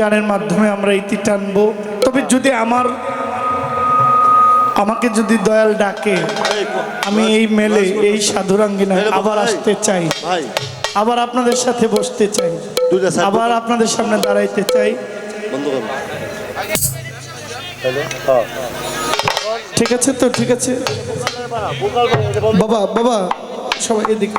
গানের মাধ্যমে আমরা ইতি টানব। তবে যদি আমার আমাকে যদি দয়াল ডাকে আমি এই মেলে এই সাধুরাঙ্গিনায় আবার আসতে চাই। আবার আপনাদের সাথে বসতে চাই। আবার আপনাদের সামনে দাঁড়াইতে চাই। ঠিক আছে তো? ঠিক আছে। বাবা বাবা সবাই এদিকে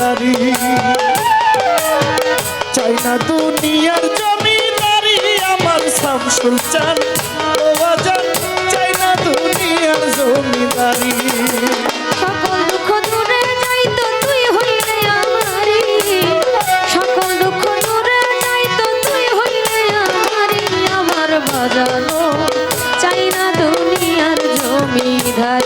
নারী চাই না দুনিয়ার জমিদারি, আমার শামসুল চান চাই না দুনিয়ার জমিদারি। জানো চাই না দুনিয়ার জমিদারি।